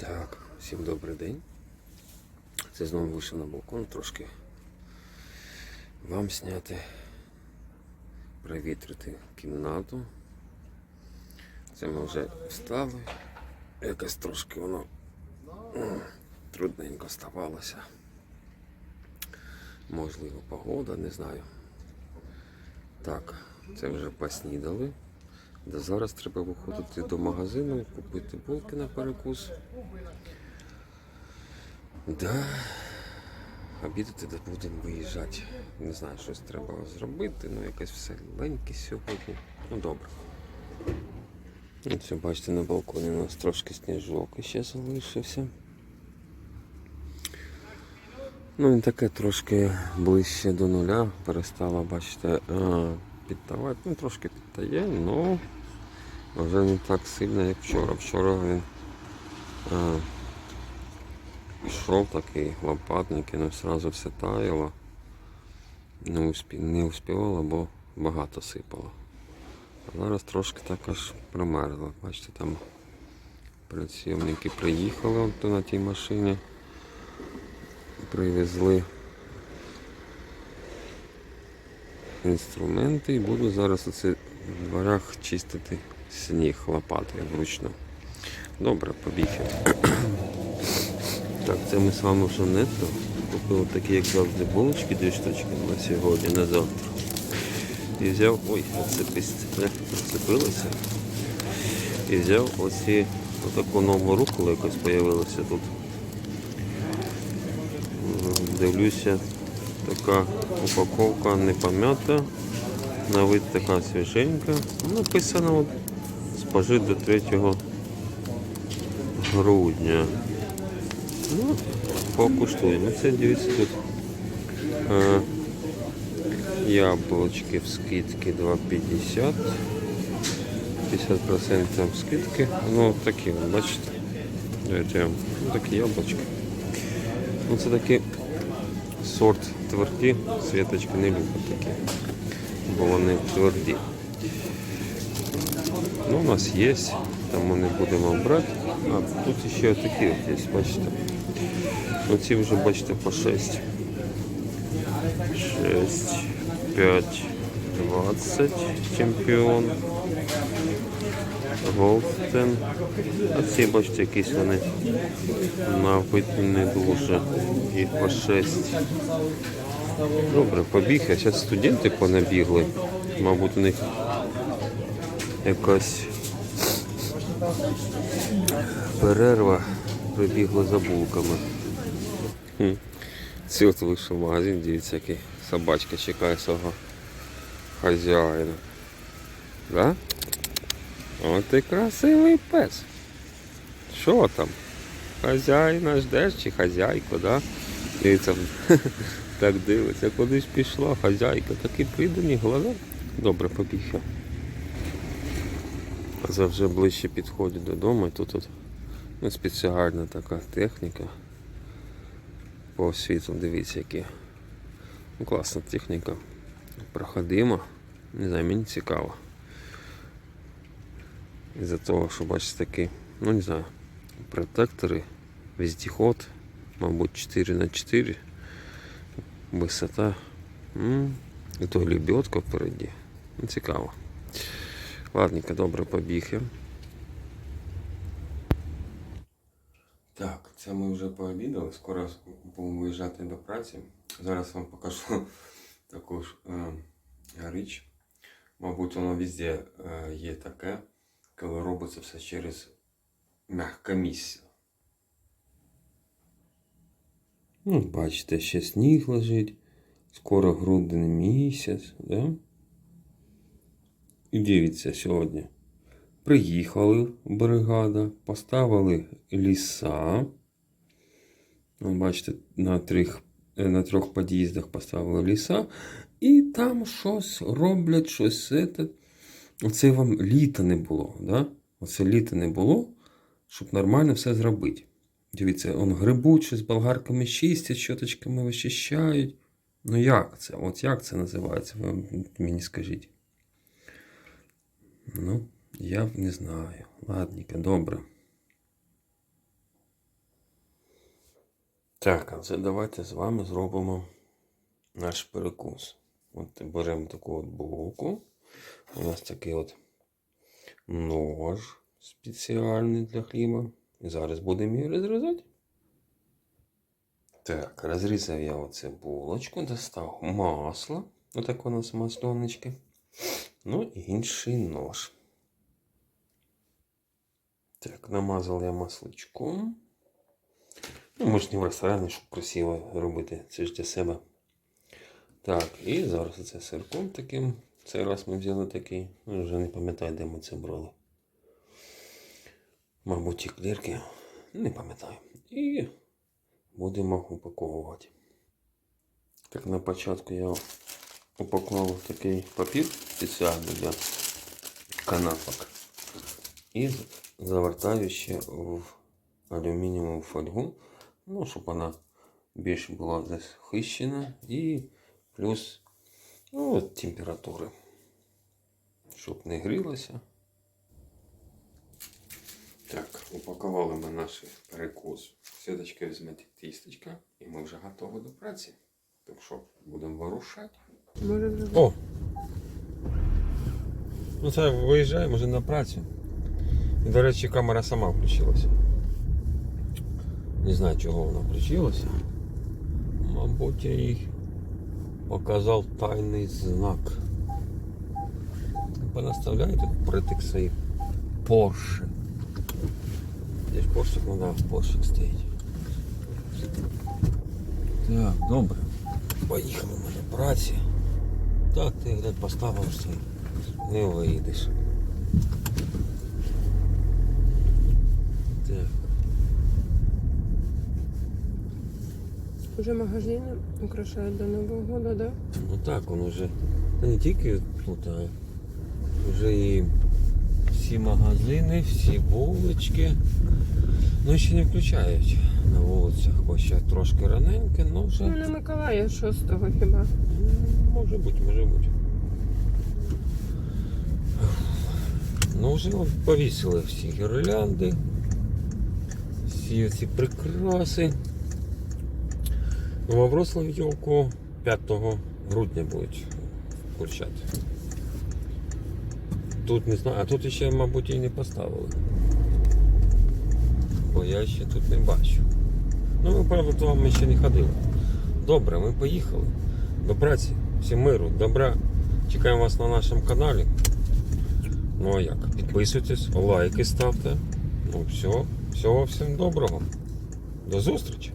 Так, всім добрий день. Це знову вийшов на балкон трошки вам зняти, провітрити кімнату. Це ми вже встали. Якось трошки воно трудненько ставалося. Можливо, погода, не знаю. Так, це вже поснідали. До зараз треба виходити до магазину, купити булки на перекус. Да. Обідати де будемо виїжджати. Не знаю, щось треба зробити, ну якось все леньке сьогодні. Ну добре. Ось бачите, на балконі у нас трошки сніжок ще залишився. Ну він таке трошки ближче до нуля перестало, бачите, підтавати. Ну трошки підтає, але вже не так сильно, як вчора. Вчора він а, йшов такий лопатник і не одразу все таяло. Не, успі... не успівало, бо багато сипало. А зараз трошки так аж промерзло. Бачите, там працівники приїхали на тій машині, привезли інструменти і буду зараз оце в дворах чистити сніг лопатою вручну. Добре, побігли. Так, це ми з вами вже нетто. Купили такі, як завжди, булочки, дві штучки на сьогодні, на завтра. І взяв, ой, оцепись, оцепилося. І взяв оці отаку нову руку якось з'явилася тут. Дивлюся, така упаковка не пом'ята, на вид така свіженька. Написано от, спожит до 3 грудня. Ну, покуштуємо. Це дивіться тут. Е, яблочки в скидці 2,50. 50% скидки. Ну, такі, бачите. Давайте. Ну, такі яблучки. Ну, це такий сорт тверді. Світочка не любить такі. Бо вони тверді. Ну, у нас є, там ми не будемо брати. А тут ще такі от є, бачите. Оці вже бачите по 6. 6, 5, 20 чемпіон. Голстен. А ці бачите, якісь вони на не дуже. Їх по 6. Добре, побіг. А зараз студенти понабігли. Мабуть, у них якась перерва прибігли за булками. Хм. Це от вийшов магазин, дивіться, який собачка чекає свого хазяїна. Да? От ти красивий пес. Що там? Хазяїна ждеш чи хазяйку, да? Дивіться, так дивиться, кудись пішла хазяйка, такі придані глаза. Добре, побіг я. Це вже ближче підходжу додому. І тут от, ну, спеціальна така техніка. По світу, дивіться, які. Ну, класна техніка. Проходимо. Не знаю, мені цікаво. Із-за того, що бачите такі, ну не знаю, протектори, вездеход, мабуть, 4 на 4 висота. М, І то лебедка впереді. Ну, цікаво. Ладненько, добре, побіг я. Так, це ми вже пообідали, скоро будемо виїжджати до праці. Зараз вам покажу таку ж е, річ. Мабуть, воно везде е, є таке, коли робиться все через м'яке місце. Ну, бачите, ще сніг лежить, скоро грудень місяць, да? І дивіться сьогодні. Приїхали бригада, поставили ліса. Ну, Бачите, на трьох, е, на трьох під'їздах поставили ліса. І там щось роблять, щось. Це, оце вам літа не було. Да? Оце літа не було, щоб нормально все зробити. Дивіться, он грибуть щось болгарками чистять, щоточками вичищають. Ну як це? От як це називається? Ви мені скажіть. Ну, я не знаю. Ладненько, добре. Так, а це давайте з вами зробимо наш перекус. От беремо таку от булку. У нас такий от нож спеціальний для хліба. І зараз будемо її розрізати. Так, розрізав я оце булочку, достав масло. Отак у нас маслоночки. Ну і інший нож. Так, намазав я масличком. Ну, ми ж не в ресторані, щоб красиво робити. Це ж для себе. Так, і зараз це сирком таким. Цей раз ми взяли такий. Ну, вже не пам'ятаю, де ми це брали. Мабуть, ті клірки. Не пам'ятаю. І будемо упаковувати. Так, на початку я упаковував такий папір спеціальний для канапок. І завертаю ще в алюмінієву фольгу, ну, щоб вона більш була захищена і плюс ну, от температури, щоб не грілося. Так, упакували ми наш перекус. Сіточки візьмете тістечка і ми вже готові до праці. Так що будемо вирушати. Може вже О! Ну це виїжджаємо вже на працю. І, до речі, камера сама включилася. Не знаю, чого вона включилася. Мабуть, я їй показав тайний знак. Понаставляю тут притик свої Порше. Де ж поршик? Ну да, поршик стоїть. Так, добре. Поїхали ми на праці. Так, ти глядь, поставив все. Не вийдеш. Так. вже магазини украшають до Нового года, да? Ну так, он уже. Та не тільки тут, а вже і всі магазини, всі вулички. Ну ще не включають на вулицях, ще трошки раненьке, ну вже. Ну, на Миколая 6-го хіба. Може бути, може бути. Ну, вже повісили всі гірлянди, всі ці прикраси. Ну, а в Вроцлаві йолку 5 грудня будуть включати. Тут не знаю, а тут ще, мабуть, і не поставили. Я ще тут не бачу. Ну, ми, правда, то ми ще не ходили. Добре, ми поїхали. До праці, всім миру, добра. Чекаємо вас на нашому каналі. Ну а як? Підписуйтесь, лайки ставте. Ну все, всього всім доброго. До зустрічі!